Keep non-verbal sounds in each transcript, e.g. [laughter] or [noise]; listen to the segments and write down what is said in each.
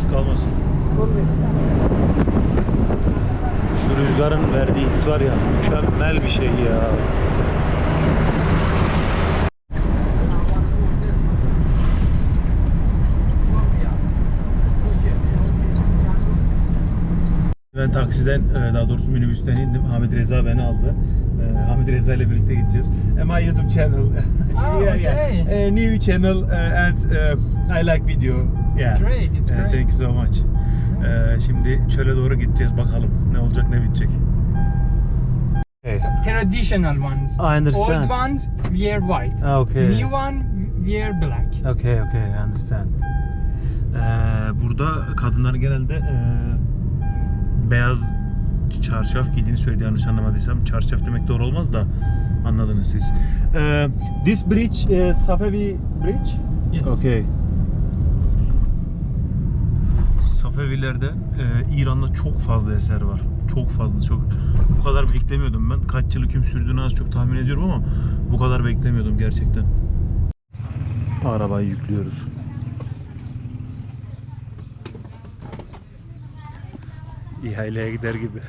maruz kalmasın. Şu rüzgarın verdiği his var ya mükemmel bir şey ya. Ben taksiden e, daha doğrusu minibüsten indim. Hamit Reza beni aldı. Hamit Reza ile birlikte gideceğiz. And my YouTube channel. [laughs] Oh, okay. Uh, new channel uh, and uh, I like video. Yeah. Great, it's Uh, great. thank you so much. E, şimdi çöle doğru gideceğiz bakalım ne olacak ne bitecek. Okay. Traditional ones. I understand. Old ones wear white. Ah, okay. New one wear black. Okay, okay, I understand. Ee, burada kadınlar genelde e, beyaz çarşaf giydiğini söyledi yanlış anlamadıysam. Çarşaf demek doğru olmaz da anladınız siz. Ee, this bridge, uh, Safevi Bridge? Yes. Okay. Safevilerde e, İran'da çok fazla eser var. Çok fazla, çok. Bu kadar beklemiyordum ben. Kaç yıl hüküm sürdüğünü az çok tahmin ediyorum ama bu kadar beklemiyordum gerçekten. Arabayı yüklüyoruz. ihaleye gider gibi.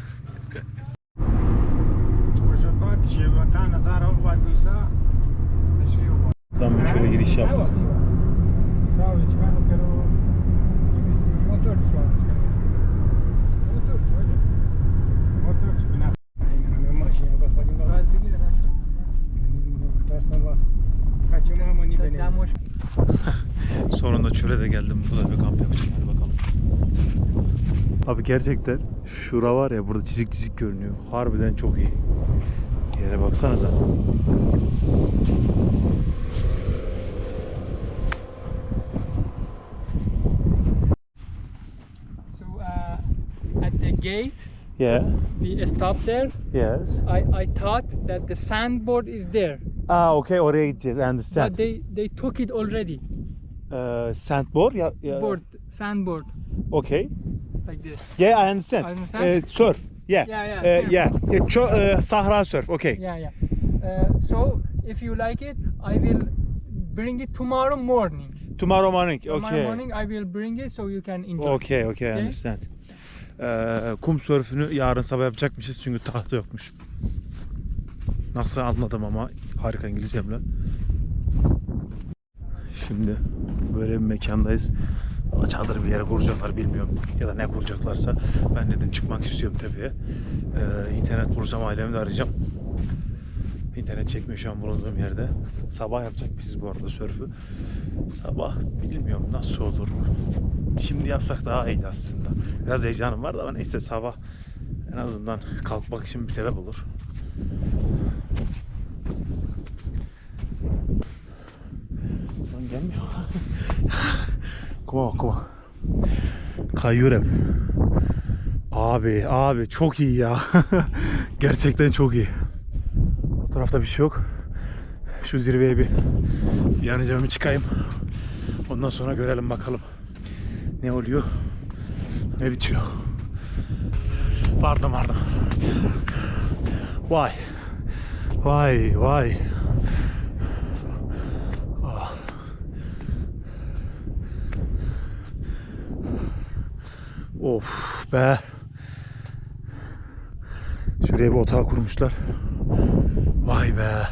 Buradan bir şöyle giriş yaptık. Sonunda çöle de geldim. Bu da bir kamp yapacağım. Hadi bakalım. Abi gerçekten şura var ya burada çizik çizik görünüyor. Harbiden çok iyi. Yere baksanıza. So uh, at the gate Yeah. we stopped there. Yes. I, I thought that the sandboard is there. Aa okey oraya gideceğiz. I But understand. they they took it already. Uh, sandboard ya. ya Board, sandboard, Okay. Like this. Yeah, I understand. I understand. Uh, surf. Yeah. Yeah, yeah, Uh, surf. yeah. Yeah, Ço- uh, Sahra surf. Okay. Yeah, yeah. Uh, so if you like it, I will bring it tomorrow morning. Tomorrow morning. Tomorrow Okay. morning I will bring it so you can enjoy. Okay, okay, I Okay. understand. Ee, kum sörfünü yarın sabah yapacakmışız çünkü tahta yokmuş. Nasıl anladım ama harika İngilizcemle. Şimdi böyle bir mekandayız. Çadır bir yere kuracaklar bilmiyorum ya da ne kuracaklarsa ben dedim çıkmak istiyorum tepeye. Ee, internet bulursam ailemi de arayacağım. İnternet çekmiyor şu an bulunduğum yerde. Sabah yapacak biz bu arada sörfü. Sabah bilmiyorum nasıl olur. Şimdi yapsak daha iyiydi aslında. Biraz heyecanım var da neyse sabah en azından kalkmak için bir sebep olur. Lan gelmiyor. Kuma kuma. Kayıyor hep. Abi abi çok iyi ya. [laughs] Gerçekten çok iyi. Bu tarafta bir şey yok. Şu zirveye bir yanacağımı çıkayım. Ondan sonra görelim bakalım ne oluyor ne bitiyor. Vardım vardım. Vay. Vay vay. Ah. Of be. Şuraya bir otağı kurmuşlar. Vay be.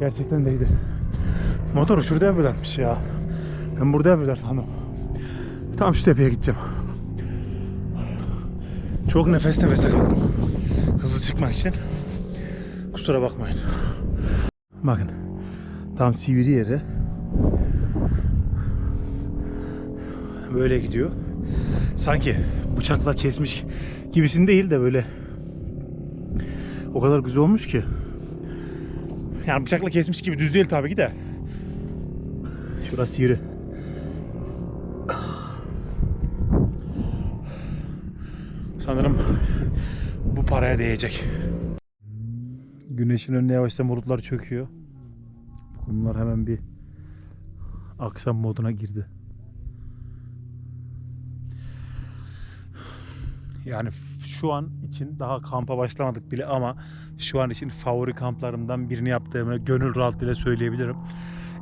Gerçekten değdi. Motoru şurada yapıyorlarmış ya. Ben burada yapıyorlar sandım. Tam şu tepeye gideceğim. Çok nefes nefese kaldım. Hızlı çıkmak için. Kusura bakmayın. Bakın. Tam sivri yere. Böyle gidiyor. Sanki bıçakla kesmiş gibisin değil de böyle o kadar güzel olmuş ki. Yani bıçakla kesmiş gibi düz değil tabii ki de. Şurası yürü. Sanırım bu paraya değecek. Güneşin önüne yavaştan bulutlar çöküyor. Bunlar hemen bir akşam moduna girdi. Yani şu an için daha kampa başlamadık bile ama şu an için favori kamplarımdan birini yaptığımı gönül rahatlığıyla söyleyebilirim.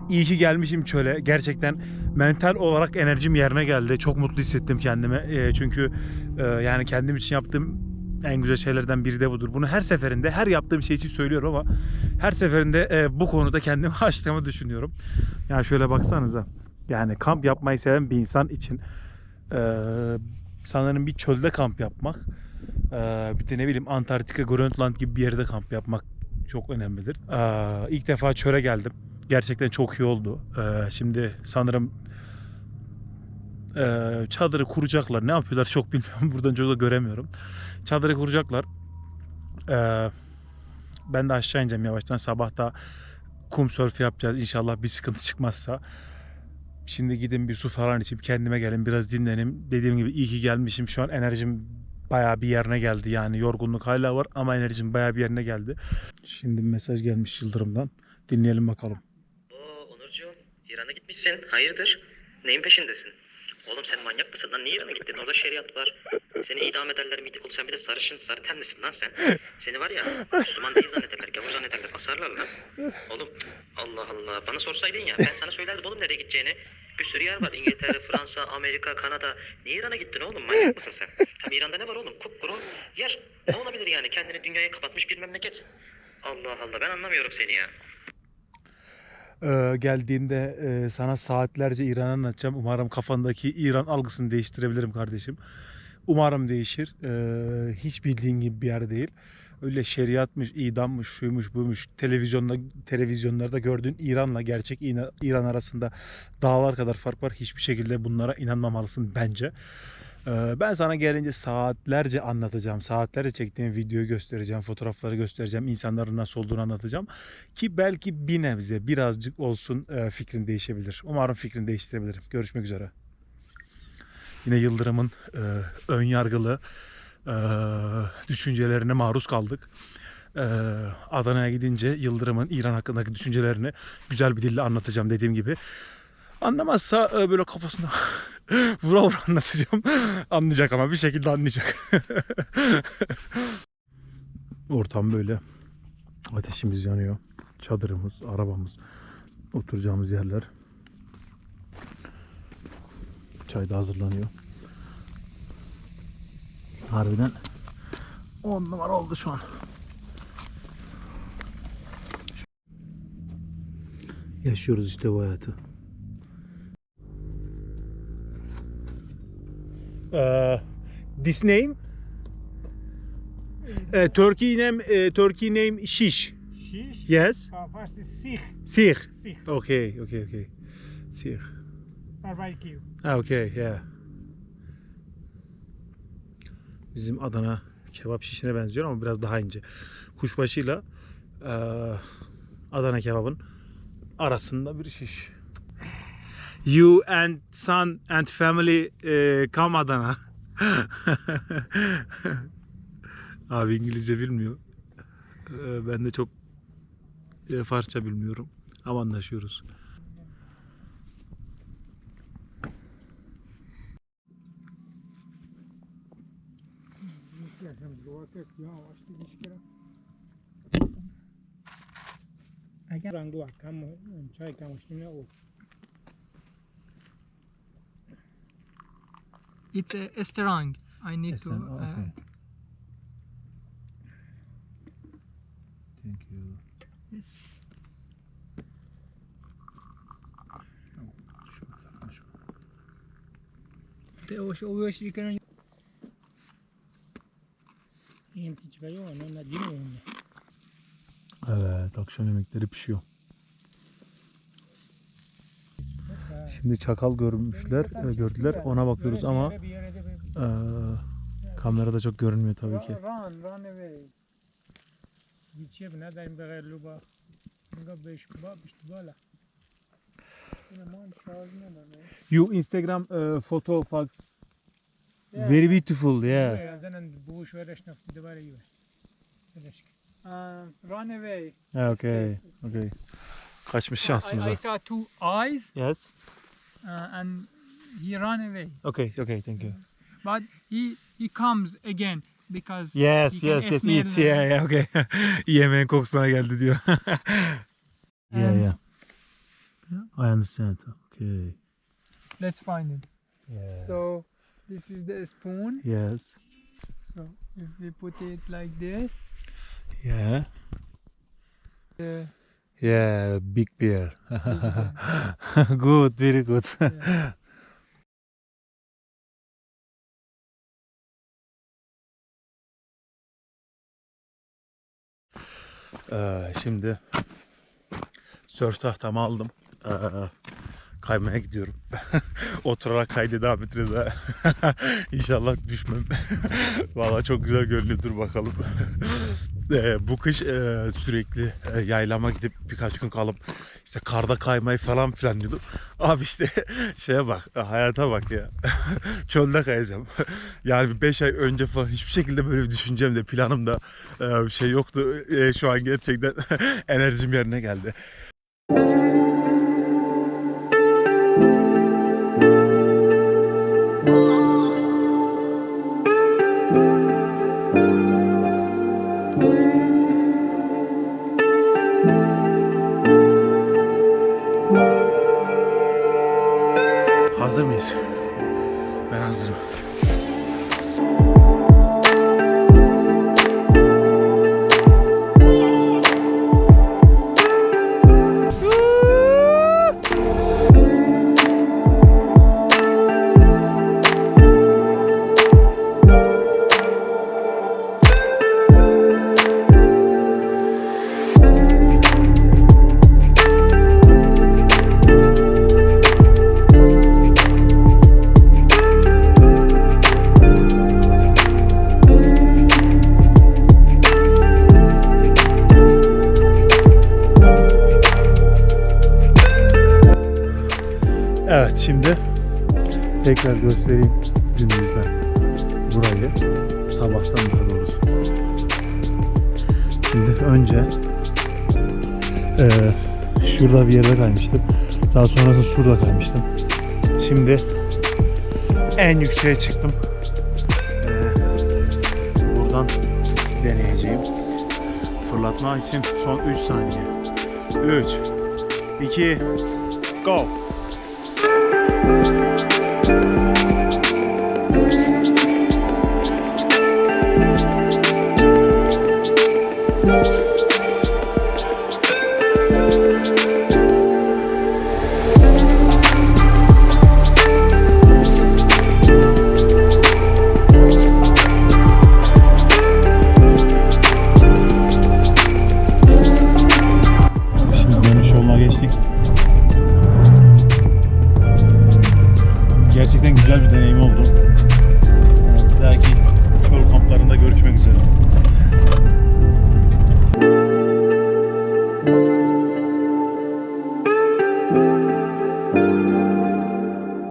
iyi ki gelmişim çöle. Gerçekten mental olarak enerjim yerine geldi. Çok mutlu hissettim kendimi. E, çünkü e, yani kendim için yaptığım en güzel şeylerden biri de budur. Bunu her seferinde, her yaptığım şey için söylüyorum ama her seferinde e, bu konuda kendimi [laughs] açtığımı düşünüyorum. Yani şöyle baksanıza. Yani kamp yapmayı seven bir insan için e, sanırım bir çölde kamp yapmak, bir de ne bileyim Antarktika, Grönland gibi bir yerde kamp yapmak çok önemlidir. E, ilk defa çöle geldim. Gerçekten çok iyi oldu. Şimdi sanırım çadırı kuracaklar. Ne yapıyorlar çok [laughs] bilmiyorum. Buradan çok da göremiyorum. Çadırı kuracaklar. Ben de aşağı ineceğim yavaştan. Sabah da kum sörfü yapacağız. İnşallah bir sıkıntı çıkmazsa. Şimdi gidin bir su falan içip kendime gelin biraz dinlenim. Dediğim gibi iyi ki gelmişim. Şu an enerjim bayağı bir yerine geldi. Yani yorgunluk hala var ama enerjim bayağı bir yerine geldi. Şimdi mesaj gelmiş Yıldırım'dan. Dinleyelim bakalım. Oo Onurcuğum, İran'a gitmişsin. Hayırdır? Neyin peşindesin? Oğlum sen manyak mısın lan? Niye İran'a gittin? Orada şeriat var. Seni idam ederler miydi? Oğlum sen bir de sarışın, sarı tenlisin lan sen. Seni var ya, Müslüman değil zannederler, gavur zannederler, asarlar lan. Oğlum, Allah Allah. Bana sorsaydın ya, ben sana söylerdim oğlum nereye gideceğini. Bir sürü yer var. İngiltere, Fransa, Amerika, Kanada. Niye İran'a gittin oğlum? Manyak mısın sen? Hem İran'da ne var oğlum? Kupkuru yer. Ne olabilir yani? Kendini dünyaya kapatmış bir memleket. Allah Allah, ben anlamıyorum seni ya. Ee, geldiğinde e, sana saatlerce İran'ı anlatacağım. Umarım kafandaki İran algısını değiştirebilirim kardeşim. Umarım değişir. Ee, hiç bildiğin gibi bir yer değil. Öyle şeriatmış, idammış, şuymuş, buymuş. Televizyonda, televizyonlarda gördüğün İran'la gerçek İran arasında dağlar kadar fark var. Hiçbir şekilde bunlara inanmamalısın bence. Ee, ben sana gelince saatlerce anlatacağım. Saatlerce çektiğim videoyu göstereceğim, fotoğrafları göstereceğim, insanların nasıl olduğunu anlatacağım. Ki belki bir nebze birazcık olsun e, fikrin değişebilir. Umarım fikrini değiştirebilirim. Görüşmek üzere. Yine Yıldırım'ın e, ön yargılı e, düşüncelerine maruz kaldık. E, Adana'ya gidince Yıldırım'ın İran hakkındaki düşüncelerini güzel bir dille anlatacağım dediğim gibi. Anlamazsa e, böyle kafasında [laughs] vura vura anlatacağım. Anlayacak ama bir şekilde anlayacak. [laughs] Ortam böyle. Ateşimiz yanıyor. Çadırımız, arabamız, oturacağımız yerler. Çay da hazırlanıyor. Harbiden 10 numara oldu şu an. Yaşıyoruz işte bu hayatı. Uh, this name? Uh, Turkey name, uh, Turkey name Shish. Şiş. Yes. First is sih. Sih. Sih. Okay, okay, okay. Sih. Barbecue. Ah, okay, yeah. Bizim Adana kebap şişine benziyor ama biraz daha ince. Kuşbaşıyla eee, Adana kebabın arasında bir şiş. You and son and family eee, come Adana. [laughs] Abi İngilizce bilmiyor. Eee, ben de çok eee, Farsça bilmiyorum. Ama anlaşıyoruz. Şimdi It's a restaurant. I need to. Restaurant, uh, okay. Thank you. yes. Te o şu o şu kan İyim ki çıkıyor onu ne dino onu. Evet, akşam yemekleri pişiyor. Şimdi çakal görmüşler, e, gördüler. Ona bakıyoruz ama e, kamerada çok görünmüyor tabii ki. Run, run away. Ne be luba. Beş ba bala. You Instagram uh, photo fax very beautiful, yeah. Bu iş. Uh, run away. Yeah, okay, okay. Kaçmış I, şansımıza. I saw two eyes Yes. Uh, and he ran away. Okay, okay, thank you. But he he comes again because Yes, he can yes, yes, smell, Yeah, yeah, okay. [laughs] Yemeğin kokusuna geldi diyor. [laughs] yeah, yeah. I understand. Okay. Let's find it. Yeah. So this is the spoon. yes. So if we put it like this, Yeah. uh, Yeah, big bear. [laughs] good, very good. yeah. Ee, şimdi sörf tahtamı aldım. Ee, kaymaya gidiyorum. [laughs] Oturarak kaydı devam edeceğiz ha. [laughs] İnşallah düşmem. Valla çok güzel görünüyor. Dur bakalım. Ee, bu kış e, sürekli e, yaylama gidip birkaç gün kalıp işte karda kaymayı falan planlıyordum. [laughs] Abi işte [laughs] şeye bak, hayata bak ya. [laughs] Çölde kayacağım. Yani 5 ay önce falan hiçbir şekilde böyle bir düşüncem de planım da e, bir şey yoktu. E, şu an gerçekten enerjim yerine geldi. Şimdi tekrar göstereyim gündüzden burayı. Sabahtan daha doğrusu. Şimdi önce eee, şurada bir yerde kaymıştım. Daha sonrasında şurada kaymıştım. Şimdi en yükseğe çıktım. Eee, buradan deneyeceğim. Fırlatma için son 3 saniye. 3 2 Go. Thank you.